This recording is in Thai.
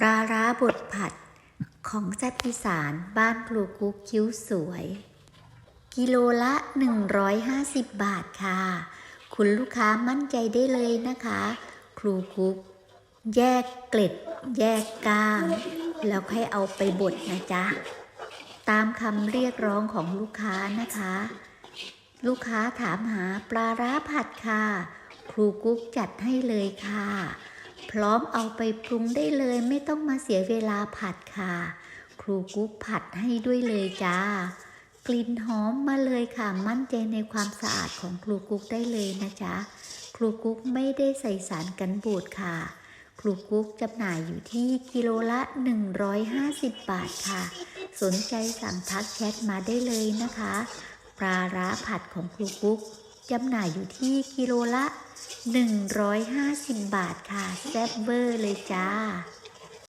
ปลาร้าบดผัดของแซ่บอีสานบ้านครูกุ๊กคิ้วสวย กิโลละ 150 บาทค่ะ คุณลูกค้ามั่นใจได้เลยนะคะ ครูกุ๊กแยกเกล็ด แยกก้าง แล้วค่อยเอาไปบดนะจ๊ะ ตามคำเรียกร้องของลูกค้านะคะ ลูกค้าถามหาปลาร้าผัดค่ะ ครูกุ๊กจัดให้เลยค่ะ พร้อมเอาไปปรุงได้เลยไม่ต้องมาเสียเวลาผัดค่ะ ครูกุ๊กผัดให้ด้วยเลยจ้ากลิ่นหอมมาเลยค่ะมั่นใจในความสะอาดของครูกุ๊กได้เลยนะจ๊ะครูกุ๊กไม่ได้ใส่สารกันบูดค่ะ ครูกุ๊กจำหน่ายอยู่ที่กิโลละ 150 บาทค่ะ สนใจสั่งทักแชทมาได้เลยนะคะ ปลาร้าผัดของครูกุ๊ก จำหน่ายอยู่ที่กิโลละ 150 บาทค่ะ แซ่บเวอร์เลยจ้า